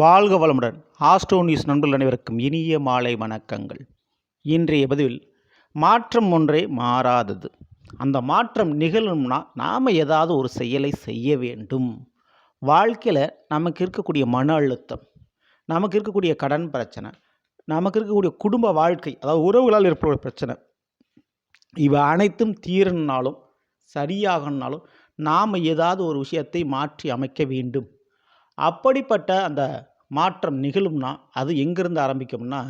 வாழ்க வளமுடன். Astro news நண்பர்கள் அனைவருக்கும் இனிய மாலை வணக்கங்கள். இன்றைய பதிவில் மாற்றம் ஒன்றே மாறாதது. அந்த மாற்றம் நிகழணும்னா நாம் ஏதாவது ஒரு செயலை செய்ய வேண்டும். வாழ்க்கையில் நமக்கு இருக்கக்கூடிய மன அழுத்தம் நமக்கு இருக்கக்கூடிய கடன் பிரச்சனை நமக்கு இருக்கக்கூடிய குடும்ப வாழ்க்கை அதாவது உறவுகளால் ஏற்படுற பிரச்சனை இவை அனைத்தும் தீரணுனாலும் சரியாகணுனாலும் நாம் ஏதாவது ஒரு விஷயத்தை மாற்றி அமைக்க வேண்டும். அப்படிப்பட்ட அந்த மாற்றம் நிகழும்னா அது எங்கேருந்து ஆரம்பிக்கும்னா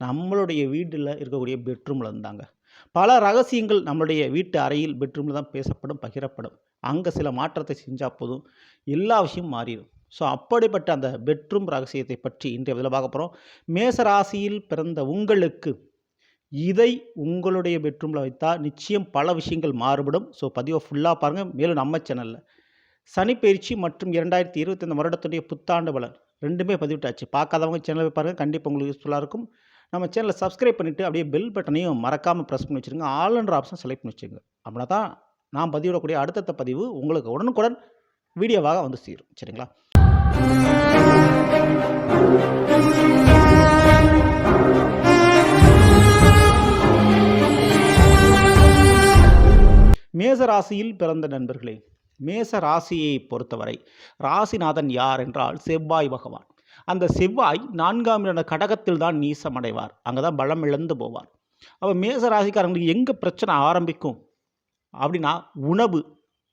நம்மளுடைய வீட்டில் இருக்கக்கூடிய பெட்ரூமில் இருந்தாங்க. பல ரகசியங்கள் நம்மளுடைய வீட்டு அறையில் பெட்ரூமில் தான் பேசப்படும் பகிரப்படும். அங்கே சில மாற்றத்தை செஞ்சால் போதும் எல்லா விஷயமும் மாறிடும். ஸோ அப்படிப்பட்ட அந்த பெட்ரூம் ரகசியத்தை பற்றி இன்றைய இதில் பார்க்க போகிறோம் மேச ராசியில் பிறந்த உங்களுக்கு இதை உங்களுடைய பெட்ரூமில் வைத்தால் நிச்சயம் பல விஷயங்கள் மாறுபடும். ஸோ பதிவை ஃபுல்லாக பாருங்கள் மேலும் நம்ம சேனலில் சனிப்பயிற்சி மற்றும் இரண்டாயிரத்தி இருபத்தைந்து வருடத்துடைய புத்தாண்டு பலன். ரெண்டுமே பதிவிட்டாச்சு. பார்க்காதவங்க சேனலை பாருங்கள் கண்டிப்பாக உங்களுக்கு யூஸ்ஃபுல்லாக இருக்கும். நம்ம சேனலை சப்ஸ்கிரைப் பண்ணிவிட்டு அப்படியே பெல் பட்டனையும் மறக்காமல் ப்ரெஸ் பண்ணி வச்சுருங்க. ஆல்ன்ற ஆப்ஷன் செலக்ட் பண்ணி வச்சுருங்க. அப்படின்னா தான் நான் பதிவிடக்கூடிய அடுத்தடுத்த பதிவு உங்களுக்கு உடனுக்குடன் வீடியோவாக வந்து சேரும். சரிங்களா? மேச ராசியில் பிறந்த நண்பர்களே மேச ராசியை பொறுத்தவரை ராசிநாதன் யார் என்றால் செவ்வாய் பகவான். அந்த செவ்வாய் நான்காம் இடம் கடகத்தில் தான் நீசமடைவார். அங்கே தான் பலம் இழந்து போவார். அப்போ மேச ராசிக்காரங்களுக்கு எங்கே பிரச்சனை ஆரம்பிக்கும்? அப்படின்னா உணவு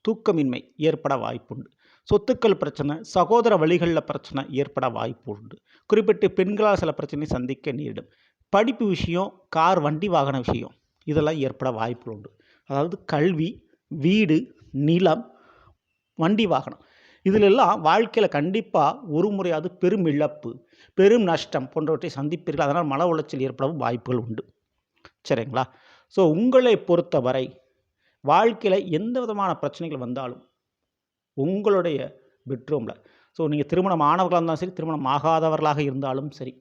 தூக்கமின்மை ஏற்பட வாய்ப்புண்டு. சொத்துக்கள் பிரச்சனை சகோதர வழிகளில் பிரச்சனை ஏற்பட வாய்ப்பு உண்டு குறிப்பிட்டு பெண்களால் சில பிரச்சனை சந்திக்க நேரிடும். படிப்பு விஷயம் கார் வண்டி வாகன விஷயம் இதெல்லாம் ஏற்பட வாய்ப்பு உண்டு அதாவது கல்வி வீடு நிலம் வண்டி வாகனம். இதிலெல்லாம் வாழ்க்கையில் கண்டிப்பாக ஒரு முறையாவது பெரும் இழப்பு பெரும் நஷ்டம் போன்றவற்றை சந்திப்பீர்கள். அதனால் மன உளைச்சல் ஏற்படவும் வாய்ப்புகள் உண்டு. சரிங்களா? ஸோ உங்களை பொறுத்தவரை வாழ்க்கையில் எந்த விதமான பிரச்சனைகள் வந்தாலும் உங்களுடைய பெட்ரூமில் ஸோ நீங்கள் திருமணம் ஆனவர்களாக இருந்தாலும் சரி திருமணம் ஆகாதவர்களாக இருந்தாலும் சரி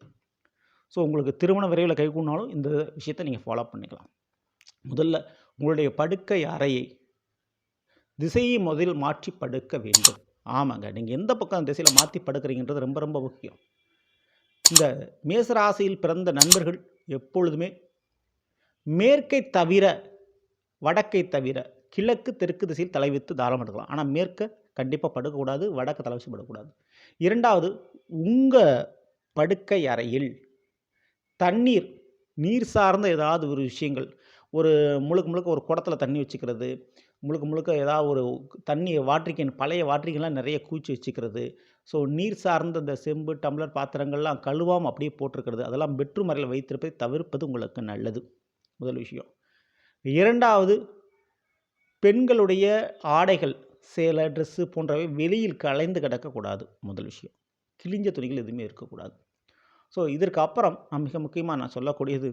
ஸோ உங்களுக்கு திருமண விரைவில் கைகூடினாலும் இந்த விஷயத்தை நீங்கள் ஃபாலோ பண்ணிக்கலாம். முதல்ல உங்களுடைய படுக்கை அறையை திசையை முதலில் மாற்றி படுக்க வேண்டும். ஆமாங்க. நீங்கள் எந்த பக்கம் திசையில் மாற்றி படுக்கிறீங்கன்றது ரொம்ப ரொம்ப முக்கியம். இந்த மேசராசியில் பிறந்த நண்பர்கள் எப்பொழுதுமே மேற்கை தவிர வடக்கை தவிர கிழக்கு தெற்கு திசையில் தலை வைத்து தாராளம் எடுக்கலாம் ஆனால் மேற்க கண்டிப்பாக படுக்கக்கூடாது வடக்கு தலை வச்சு படக்கூடாது இரண்டாவது உங்கள் படுக்கை அறையில் தண்ணீர் நீர் சார்ந்த ஏதாவது ஒரு விஷயங்கள் ஒரு முழுக்க முழுக்க ஒரு குடத்துல தண்ணி வச்சுக்கிறது முழுக்க முழுக்க ஏதாவது ஒரு தண்ணி வாட்ரிக்கன் பழைய வாட்ரிக்கன்லாம் நிறைய கூச்சி வச்சுக்கிறது. ஸோ நீர் சார்ந்த இந்த செம்பு டம்ளர் பாத்திரங்கள்லாம் கழுவாமல் அப்படியே போட்டிருக்கிறது. அதெல்லாம் வெற்று அறையில் வைத்திருப்பதை தவிர்ப்பது உங்களுக்கு நல்லது. முதல் விஷயம். இரண்டாவது பெண்களுடைய ஆடைகள் சேலை ட்ரெஸ்ஸு போன்றவை வெளியில் கலைந்து கிடக்கக்கூடாது. முதல் விஷயம். கிழிஞ்ச துணிகள் எதுவுமே இருக்கக்கூடாது. ஸோ இதற்கு அப்புறம் நான் மிக முக்கியமாக நான் சொல்லக்கூடியது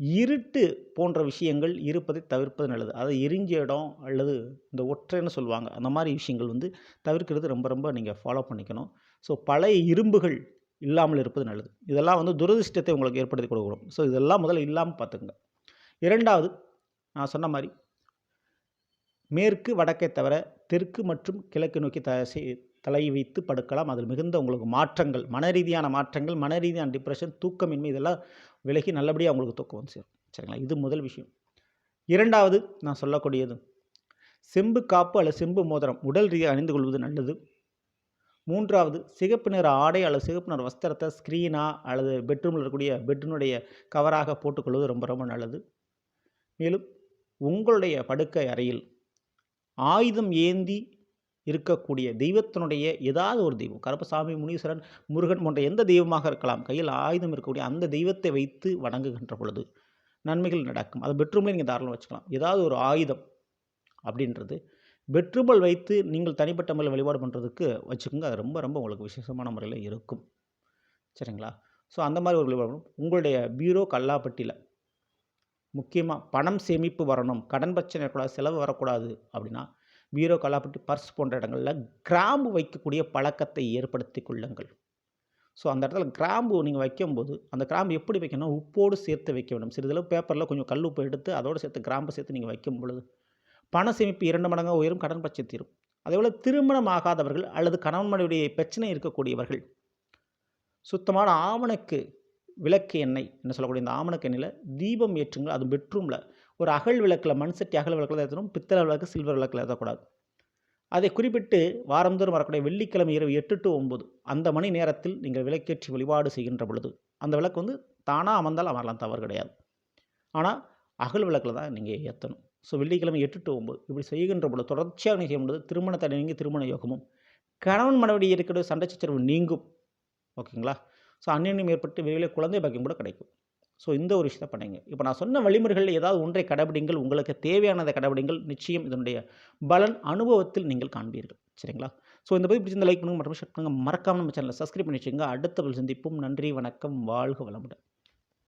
இருட்டு போன்ற விஷயங்கள் இருப்பதை தவிர்ப்பது நல்லது. அதை எரிஞ்ச இடம் அல்லது இந்த ஒற்றைன்னு சொல்லுவாங்க. அந்த மாதிரி விஷயங்கள் வந்து தவிர்க்கிறது ரொம்ப ரொம்ப நீங்கள் ஃபாலோ பண்ணிக்கணும். ஸோ பழைய இரும்புகள் இல்லாமல் இருப்பது நல்லது. இதெல்லாம் வந்து துரதிர்ஷ்டத்தை உங்களுக்கு ஏற்படுத்தி கொடுக்கணும் ஸோ இதெல்லாம் முதல்ல இல்லாமல் பார்த்துக்குங்க. இரண்டாவது நான் சொன்ன மாதிரி மேற்கு வடக்கை தவிர தெற்கு மற்றும் கிழக்கு நோக்கி த தலை வைத்து படுக்கலாம். அதில் மிகுந்த உங்களுக்கு மாற்றங்கள் மன ரீதியான மாற்றங்கள் மன ரீதியான டிப்ரெஷன் தூக்கமின்மை இதெல்லாம் விலகி நல்லபடியாக உங்களுக்கு தூக்கம் வந்து சேரும். சரிங்களா? இது முதல் விஷயம். இரண்டாவது நான் சொல்லக்கூடியது செம்பு காப்பு அல்லது செம்பு மோதிரம் உடல் ரீதியாக அணிந்து கொள்வது நல்லது. மூன்றாவது சிகப்பு நிற ஆடை அல்லது சிகப்பு நிற வஸ்திரத்தை ஸ்க்ரீனா அல்லது பெட்ரூமில் இருக்கக்கூடிய பெட்ரூனுடைய கவராக போட்டுக்கொள்வது ரொம்ப ரொம்ப நல்லது. மேலும் உங்களுடைய படுக்கை அறையில் ஆயுதம் ஏந்தி இருக்கக்கூடிய தெய்வத்தினுடைய ஏதாவது ஒரு தெய்வம். கருப்பசாமி முனீஸ்வரன் முருகன் போன்ற எந்த தெய்வமாக இருக்கலாம். கையில் ஆயுதம் இருக்கக்கூடிய அந்த தெய்வத்தை வைத்து வணங்குகின்ற பொழுது நன்மைகள் நடக்கும். அதை பெட்ரூம்லேயே நீங்கள் தாராளம் வச்சுக்கலாம். ஏதாவது ஒரு ஆயுதம் அப்படின்றது பெட்ரூமல் வைத்து நீங்கள் தனிப்பட்ட முறையில் வழிபாடு பண்ணுறதுக்கு வச்சுக்கோங்க. அது ரொம்ப ரொம்ப உங்களுக்கு விசேஷமான முறையில் இருக்கும். சரிங்களா? ஸோ அந்த மாதிரி ஒரு வழிபாடு உங்களுடைய பீரோ கல்லாப்பட்டியில் முக்கியமாக பணம் சேமிப்பு வரணும். கடன் பிரச்சனை இருக்கக்கூடாது செலவு வரக்கூடாது அப்படின்னா பீரோ கலாப்பட்டி பர்ஸ் போன்ற இடங்களில் கிராம்பு வைக்கக்கூடிய பழக்கத்தை ஏற்படுத்தி கொள்ளுங்கள். ஸோ அந்த இடத்துல கிராம்பு நீங்கள் வைக்கும்போது அந்த கிராம்பு எப்படி வைக்கணும் உப்போடு சேர்த்து வைக்க வேண்டும். சிறிதளவு பேப்பரில் கொஞ்சம் கல் உப்பு எடுத்து அதோடு சேர்த்து கிராம்பு சேர்த்து நீங்கள் வைக்கும் பொழுது பண சேமிப்பு இரண்டு மடங்காக உயரும் கடன் பட்சம் தீரும். அதேபோல் திருமணம் ஆகாதவர்கள் அல்லது கணவன் மனைவியுடைய பிரச்சனை இருக்கக்கூடியவர்கள் சுத்தமான ஆவணக்கு விளக்கு எண்ணெய் என்ன சொல்லக்கூடிய இந்த ஆமணக்கு எண்ணெயில் தீபம் ஏற்றுங்கள். அது பெட்ரூமில் ஒரு அகல் விளக்கில் மண் சட்டி அகல் விளக்கில் தான் ஏற்றணும் பித்தளை விளக்கு சில்வர் விளக்கில் ஏற்றக்கூடாது அதை குறிப்பிட்டு வாரந்தோறும் வரக்கூடிய வெள்ளிக்கிழமை இரவு எட்டு டு ஒம்பது அந்த மணி நேரத்தில் நீங்கள் விளக்கேற்றி வழிபாடு செய்கின்ற பொழுது அந்த விளக்கு வந்து தானாக அமர்ந்தால் அமரலாம் தவறு கிடையாது. ஆனால் அகல் விளக்கில் தான் நீங்கள் ஏற்றணும் ஸோ வெள்ளிக்கிழமை எட்டு டு ஒம்பது இப்படி செய்கின்ற பொழுது தொடர்ச்சியாக நீங்கள் செய்யும் பொழுது திருமண தடை நீங்கி திருமண யோகமும் கணவன் மனைவி இருக்கிற சண்டை சச்சரவு நீங்கும். ஓகேங்களா? ஸோ அந்நியம் ஏற்பட்டு விரைவில் குழந்தை பாக்கியம் கூட கிடைக்கும். ஸோ இந்த ஒரு விஷயத்தை பண்ணுங்க. இப்போ நான் சொன்ன வழிமுறைகளில் ஏதாவது ஒன்றை கடைபிடிங்கள் உங்களுக்கு தேவையானதை கடைபிடிங்கள் நிச்சயம் இதனுடைய பலன் அனுபவத்தில் நீங்கள் காண்பீர்கள். சரிங்களா? ஸோ இந்த பதிவு பிடிச்சிருந்த லைக் பண்ணுங்கள் மற்றும் ஷேர் பண்ணுங்கள் மறக்காமல் நம்ம சேனலை சப்ஸ்கிரைப் பண்ணி வச்சுங்க அடுத்த சந்திப்போம். நன்றி வணக்கம் வாழ்க வளமுடன்.